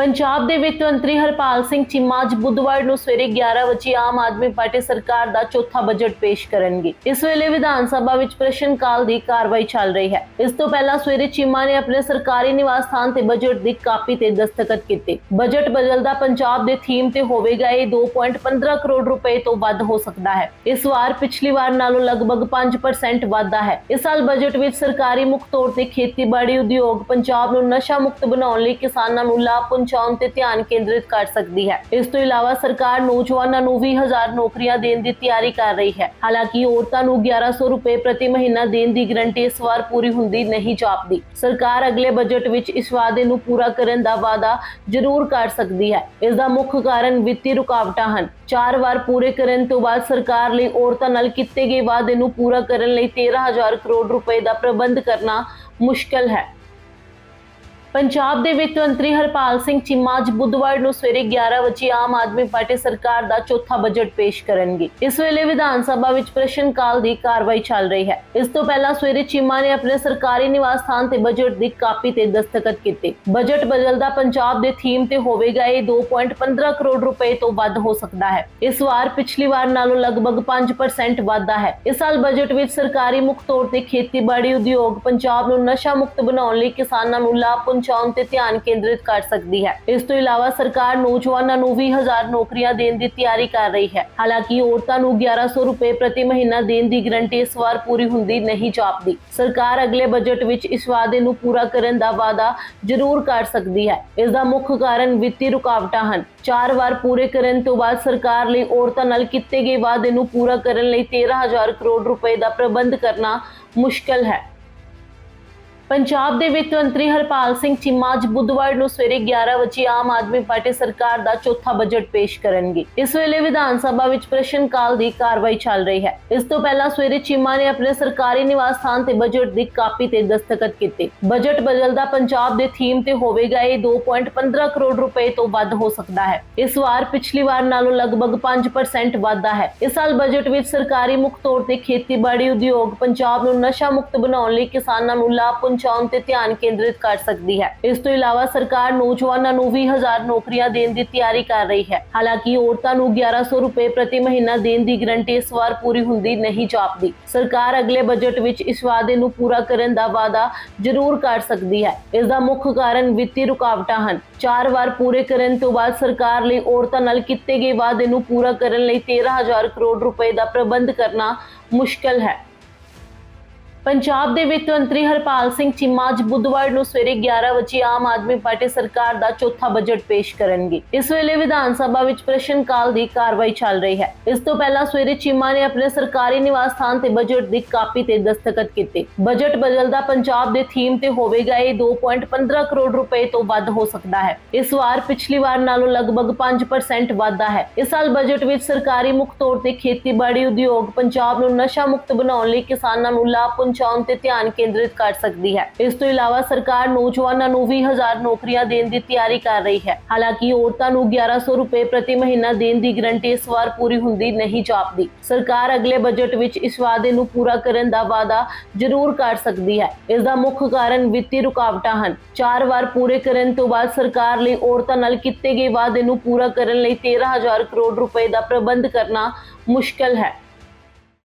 ਪੰਜਾਬ ਦੇ ਵਿੱਤ ਮੰਤਰੀ ਹਰਪਾਲ ਸਿੰਘ ਚੀਮਾ ਅੱਜ ਬੁੱਧਵਾਰ ਨੂੰ ਸਵੇਰੇ 11 ਵਜੇ ਆਮ ਆਦਮੀ ਪਾਰਟੀ ਸਰਕਾਰ ਦਾ ਚੌਥਾ ਬਜਟ ਪੇਸ਼ ਕਰਨਗੇ। ਇਸ ਵੇਲੇ ਵਿਧਾਨ ਸਭਾ ਵਿੱਚ ਪ੍ਰਸ਼ਨ ਕਾਲ ਦੀ ਕਾਰਵਾਈ ਚੱਲ ਰਹੀ ਹੈ। ਇਸ ਤੋਂ ਪਹਿਲਾਂ ਸਵੇਰੇ ਚੀਮਾ ਨੇ ਆਪਣੇ ਸਰਕਾਰੀ ਨਿਵਾਸ ਸਥਾਨ ਤੇ ਬਜਟ ਦੀ ਕਾਪੀ ਤੇ ਦਸਤਖਤ ਕੀਤੇ। ਬਜਟ ਬਦਲਦਾ ਪੰਜਾਬ ਦੇ ਥੀਮ ਤੇ ਹੋਵੇਗਾ, ਇਹ 2.15 ਕਰੋੜ ਰੁਪਏ ਤੋਂ ਵੱਧ ਹੋ ਸਕਦਾ ਹੈ। ਇਸ ਵਾਰ ਪਿਛਲੀ ਵਾਰ ਨਾਲੋਂ ਲਗਭਗ 5% ਵਾਧਾ ਹੈ। ਇਸ ਸਾਲ ਬਜਟ ਵਿੱਚ ਸਰਕਾਰੀ ਮੁੱਖ ਤੌਰ ਤੇ ਖੇਤੀਬਾੜੀ ਉਦਯੋਗ, ਪੰਜਾਬ ਨੂੰ ਨਸ਼ਾ ਮੁਕਤ ਬਣਾਉਣ ਲਈ ਕਿਸਾਨਾਂ ਨੂੰ ਲਾਭ ਪਹੁੰਚਾਉਣ ਤੇ ਧਿਆਨ ਕੇਂਦਰਿਤ ਕਰ ਸਕਦੀ ਹੈ। ਇਸ ਤੋਂ ਇਲਾਵਾ ਸਰਕਾਰ ਨੌਜਵਾਨਾਂ ਨੂੰ 20000 ਨੌਕਰੀਆਂ ਦੇਣ ਦੀ ਤਿਆਰੀ ਕਰ ਰਹੀ ਹੈ। ਹਾਲਾਂਕਿ ਔਰਤਾਂ ਨੂੰ 1100 ਰੁਪਏ ਪ੍ਰਤੀ ਮਹੀਨਾ ਦੇਣ ਦੀ ਗਰੰਟੀ ਇਸ ਵਾਰ ਪੂਰੀ ਹੁੰਦੀ ਨਹੀਂ ਜਾਪਦੀ। ਸਰਕਾਰ ਅਗਲੇ ਬਜਟ ਵਿੱਚ ਇਸ ਵਾਅਦੇ ਨੂੰ ਪੂਰਾ ਕਰਨ ਦਾ ਵਾਅਦਾ ਜ਼ਰੂਰ ਕਰ ਸਕਦੀ ਹੈ। ਇਸ ਦਾ ਮੁੱਖ ਕਾਰਨ ਵਿੱਤੀ ਰੁਕਾਵਟਾਂ ਹਨ। ਚਾਰ ਵਾਰ ਪੂਰੇ ਕਰਨ ਤੋਂ ਬਾਅਦ ਸਰਕਾਰ ਲਈ ਔਰਤਾਂ ਨਾਲ ਕੀਤੇ ਗਏ ਵਾਅਦੇ ਨੂੰ ਪੂਰਾ ਕਰਨ ਲਈ 13000 ਕਰੋੜ ਰੁਪਏ ਦਾ ਪ੍ਰਬੰਧ ਕਰਨਾ ਮੁਸ਼ਕਲ ਹੈ। ਪੰਜਾਬ ਦੇ ਵਿੱਤ ਮੰਤਰੀ ਹਰਪਾਲ ਸਿੰਘ ਚੀਮਾ ਅੱਜ ਬੁੱਧਵਾਰ ਨੂੰ ਸਵੇਰੇ 11 ਵਜੇ ਆਮ ਆਦਮੀ ਪਾਰਟੀ ਸਰਕਾਰ ਦਾ ਚੌਥਾ ਬਜਟ ਪੇਸ਼ ਕਰਨਗੇ। ਇਸ ਵੇਲੇ ਵਿਧਾਨ ਸਭਾ ਵਿੱਚ ਪ੍ਰਸ਼ਨ ਕਾਲ ਦੀ ਕਾਰਵਾਈ ਚੱਲ ਰਹੀ ਹੈ। ਇਸ ਤੋਂ ਪਹਿਲਾਂ ਸਵੇਰੇ ਚੀਮਾ ਨੇ ਆਪਣੇ ਸਰਕਾਰੀ ਨਿਵਾਸ ਸਥਾਨ ਤੇ ਬਜਟ ਦੀ ਕਾਪੀ ਤੇ ਦਸਤਖਤ ਕੀਤੇ। ਬਜਟ ਬਦਲਦਾ ਪੰਜਾਬ ਦੇ ਥੀਮ ਤੇ ਹੋਵੇਗਾ ਇਹ 2.15 ਕਰੋੜ ਰੁਪਏ ਤੋਂ ਵੱਧ ਹੋ ਸਕਦਾ ਹੈ। ਇਸ ਵਾਰ ਪਿਛਲੀ ਵਾਰ ਨਾਲੋਂ ਲਗਭਗ 5% ਵਾਧਾ ਹੈ। ਇਸ ਸਾਲ ਬਜਟ ਵਿੱਚ ਸਰਕਾਰੀ ਮੁੱਖ ਤੌਰ ਤੇ ਖੇਤੀਬਾੜੀ ਉਦਯੋਗ, ਪੰਜਾਬ ਨੂੰ ਨਸ਼ਾ ਮੁਕਤ ਬਣਾਉਣ ਲਈ ਕਿਸਾਨਾਂ ਨੂੰ ਲਾਭ ਪਹੁੰਚਾਉਣ ਤੇ ਧਿਆਨ ਕੇਂਦਰਿਤ ਕਰ ਸਕਦੀ ਹੈ। ਇਸ ਤੋਂ ਇਲਾਵਾ ਸਰਕਾਰ ਨੌਜਵਾਨਾਂ ਨੂੰ 20000 ਨੌਕਰੀਆਂ ਦੇਣ ਦੀ ਤਿਆਰੀ ਕਰ ਰਹੀ ਹੈ। ਹਾਲਾਂਕਿ ਔਰਤਾਂ ਨੂੰ 1100 ਰੁਪਏ ਪ੍ਰਤੀ ਮਹੀਨਾ ਦੇਣ ਦੀ ਗਰੰਟੀ ਇਸ ਵਾਰ ਪੂਰੀ ਹੁੰਦੀ ਨਹੀਂ ਜਾਪਦੀ। ਸਰਕਾਰ ਅਗਲੇ ਬਜਟ ਵਿੱਚ ਇਸ ਵਾਅਦੇ ਨੂੰ ਪੂਰਾ ਕਰਨ ਦਾ ਵਾਅਦਾ ਜ਼ਰੂਰ ਕਰ ਸਕਦੀ ਹੈ। ਇਸ ਦਾ ਮੁੱਖ ਕਾਰਨ ਵਿੱਤੀ ਰੁਕਾਵਟਾਂ ਹਨ। ਚਾਰ ਵਾਰ ਪੂਰੇ ਕਰਨ ਤੋਂ ਬਾਅਦ ਸਰਕਾਰ ਲਈ ਔਰਤਾਂ ਨਾਲ ਕੀਤੇ ਗਏ ਵਾਅਦੇ ਨੂੰ ਪੂਰਾ ਕਰਨ ਲਈ 13000 ਕਰੋੜ ਰੁਪਏ ਦਾ ਪ੍ਰਬੰਧ ਕਰਨਾ ਮੁਸ਼ਕਲ ਹੈ। ਪੰਜਾਬ ਦੇ ਵਿੱਤ ਮੰਤਰੀ ਹਰਪਾਲ ਸਿੰਘ ਚੀਮਾ ਅੱਜ ਬੁੱਧਵਾਰ ਨੂੰ ਸਵੇਰੇ 11 ਵਜੇ ਆਮ ਆਦਮੀ ਪਾਰਟੀ ਸਰਕਾਰ ਦਾ ਚੌਥਾ ਬਜਟ ਪੇਸ਼ ਕਰਨਗੇ। ਇਸ ਵੇਲੇ ਵਿਧਾਨ ਸਭਾ ਵਿੱਚ ਪ੍ਰਸ਼ਨ ਕਾਲ ਦੀ ਕਾਰਵਾਈ ਚੱਲ ਰਹੀ ਹੈ। ਇਸ ਤੋਂ ਪਹਿਲਾਂ ਸਵੇਰੇ ਚੀਮਾ ਨੇ ਆਪਣੇ ਸਰਕਾਰੀ ਨਿਵਾਸ ਸਥਾਨ ਤੇ ਬਜਟ ਦੀ ਕਾਪੀ ਤੇ ਦਸਤਖਤ ਕੀਤੇ। ਬਜਟ ਬਦਲਦਾ ਪੰਜਾਬ ਦੇ ਥੀਮ ਤੇ ਹੋਵੇਗਾ, ਇਹ 2.15 ਕਰੋੜ ਰੁਪਏ ਤੋਂ ਵੱਧ ਹੋ ਸਕਦਾ ਹੈ। ਇਸ ਵਾਰ ਪਿਛਲੀ ਵਾਰ ਨਾਲੋਂ ਲਗਭਗ 5% ਵਾਧਾ ਹੈ। ਇਸ ਸਾਲ ਬਜਟ ਵਿੱਚ ਸਰਕਾਰੀ ਮੁੱਖ ਤੌਰ ਤੇ ਖੇਤੀਬਾੜੀ ਉਦਯੋਗ, ਪੰਜਾਬ ਨੂੰ ਨਸ਼ਾ ਮੁਕਤ ਬਣਾਉਣ ਲਈ ਕਿਸਾਨਾਂ ਨੂੰ ਲਾਭ ਪਹੁੰਚਾਉਣ ਤੇ ਧਿਆਨ ਕੇਂਦਰਿਤ ਕਰ ਸਕਦੀ ਹੈ। ਇਸ ਤੋਂ ਇਲਾਵਾ ਸਰਕਾਰ ਨੌਜਵਾਨਾਂ ਨੂੰ 20000 ਨੌਕਰੀਆਂ ਦੇਣ ਦੀ ਤਿਆਰੀ ਕਰ ਰਹੀ ਹੈ। ਹਾਲਾਂਕਿ ਔਰਤਾਂ ਨੂੰ 1100 ਰੁਪਏ ਪ੍ਰਤੀ ਮਹੀਨਾ ਦੇਣ ਦੀ ਗਰੰਟੀ ਇਸ ਵਾਰ ਪੂਰੀ ਹੁੰਦੀ ਨਹੀਂ ਜਾਪਦੀ। ਸਰਕਾਰ ਅਗਲੇ ਬਜਟ ਵਿੱਚ ਇਸ ਵਾਅਦੇ ਨੂੰ ਪੂਰਾ ਕਰਨ ਦਾ ਵਾਅਦਾ ਜ਼ਰੂਰ ਕਰ ਸਕਦੀ ਹੈ। ਇਸ ਦਾ ਮੁੱਖ ਕਾਰਨ ਵਿੱਤੀ ਰੁਕਾਵਟਾਂ ਹਨ। ਚਾਰ ਵਾਰ ਪੂਰੇ ਕਰਨ ਤੋਂ ਬਾਅਦ ਸਰਕਾਰ ਲਈ ਔਰਤਾਂ ਨਾਲ ਕੀਤੇ ਗਏ ਵਾਅਦੇ ਨੂੰ ਪੂਰਾ ਕਰਨ ਲਈ 13000 ਕਰੋੜ ਰੁਪਏ ਦਾ ਪ੍ਰਬੰਧ ਕਰਨਾ ਮੁਸ਼ਕਲ ਹੈ। ਪੰਜਾਬ ਦੇ ਵਿੱਤ ਮੰਤਰੀ ਹਰਪਾਲ ਸਿੰਘ ਚੀਮਾ ਅੱਜ ਬੁੱਧਵਾਰ ਨੂੰ ਸਵੇਰੇ 11 ਵਜੇ ਆਮ ਆਦਮੀ ਪਾਰਟੀ ਸਰਕਾਰ ਦਾ ਚੌਥਾ ਬਜਟ ਪੇਸ਼ ਕਰਨਗੇ। ਇਸ ਵੇਲੇ ਵਿਧਾਨ ਸਭਾ ਵਿੱਚ ਪ੍ਰਸ਼ਨ ਕਾਲ ਦੀ ਕਾਰਵਾਈ ਚੱਲ ਰਹੀ ਹੈ। ਇਸ ਤੋਂ ਪਹਿਲਾਂ ਸਵੇਰੇ ਚੀਮਾ ਨੇ ਆਪਣੇ ਸਰਕਾਰੀ ਨਿਵਾਸ ਸਥਾਨ ਤੇ ਬਜਟ ਦੀ ਕਾਪੀ ਤੇ ਦਸਤਖਤ ਕੀਤੇ। ਬਜਟ ਬਦਲਦਾ ਪੰਜਾਬ ਦੇ ਥੀਮ ਤੇ ਹੋਵੇਗਾ ਇਹ 2.15 ਕਰੋੜ ਰੁਪਏ ਤੋਂ ਵੱਧ ਹੋ ਸਕਦਾ ਹੈ। ਇਸ ਵਾਰ ਪਿਛਲੀ ਵਾਰ ਨਾਲੋਂ ਲਗਭਗ 5% ਵਾਧਾ ਹੈ। ਇਸ ਸਾਲ ਬਜਟ ਵਿੱਚ ਸਰਕਾਰੀ ਮੁੱਖ ਤੌਰ ਤੇ ਖੇਤੀਬਾੜੀ ਉਦਯੋਗ, ਪੰਜਾਬ ਨੂੰ ਨਸ਼ਾ ਮੁਕਤ ਬਣਾਉਣ ਲਈ ਕਿਸਾਨਾਂ ਨੂੰ ਲਾਭ ਪਹੁੰਚਾਉਣ ਤੇ ਧਿਆਨ ਕੇਂਦਰਿਤ ਕਰ ਸਕਦੀ ਹੈ। ਇਸ ਤੋਂ ਇਲਾਵਾ ਸਰਕਾਰ ਨੌਜਵਾਨਾਂ ਨੂੰ 20000 ਨੌਕਰੀਆਂ ਦੇਣ ਦੀ ਤਿਆਰੀ ਕਰ ਰਹੀ ਹੈ। ਹਾਲਾਂਕਿ ਔਰਤਾਂ ਨੂੰ 1100 ਰੁਪਏ ਪ੍ਰਤੀ ਮਹੀਨਾ ਦੇਣ ਦੀ ਗਰੰਟੀ ਇਸ ਵਾਰ ਪੂਰੀ ਹੁੰਦੀ ਨਹੀਂ ਜਾਪਦੀ। ਸਰਕਾਰ ਅਗਲੇ ਬਜਟ ਵਿੱਚ ਇਸ ਵਾਅਦੇ ਨੂੰ ਪੂਰਾ ਕਰਨ ਦਾ ਵਾਅਦਾ ਜ਼ਰੂਰ ਕਰ ਸਕਦੀ ਹੈ। ਇਸ ਦਾ ਮੁੱਖ ਕਾਰਨ ਵਿੱਤੀ ਰੁਕਾਵਟਾਂ ਹਨ। ਚਾਰ ਵਾਰ ਪੂਰੇ ਕਰਨ ਤੋਂ ਬਾਅਦ ਸਰਕਾਰ ਲਈ ਔਰਤਾਂ ਨਾਲ ਕੀਤੇ ਗਏ ਵਾਅਦੇ ਨੂੰ ਪੂਰਾ ਕਰਨ ਲਈ 13000 ਕਰੋੜ ਰੁਪਏ ਦਾ ਪ੍ਰਬੰਧ ਕਰਨਾ ਮੁਸ਼ਕਲ ਹੈ।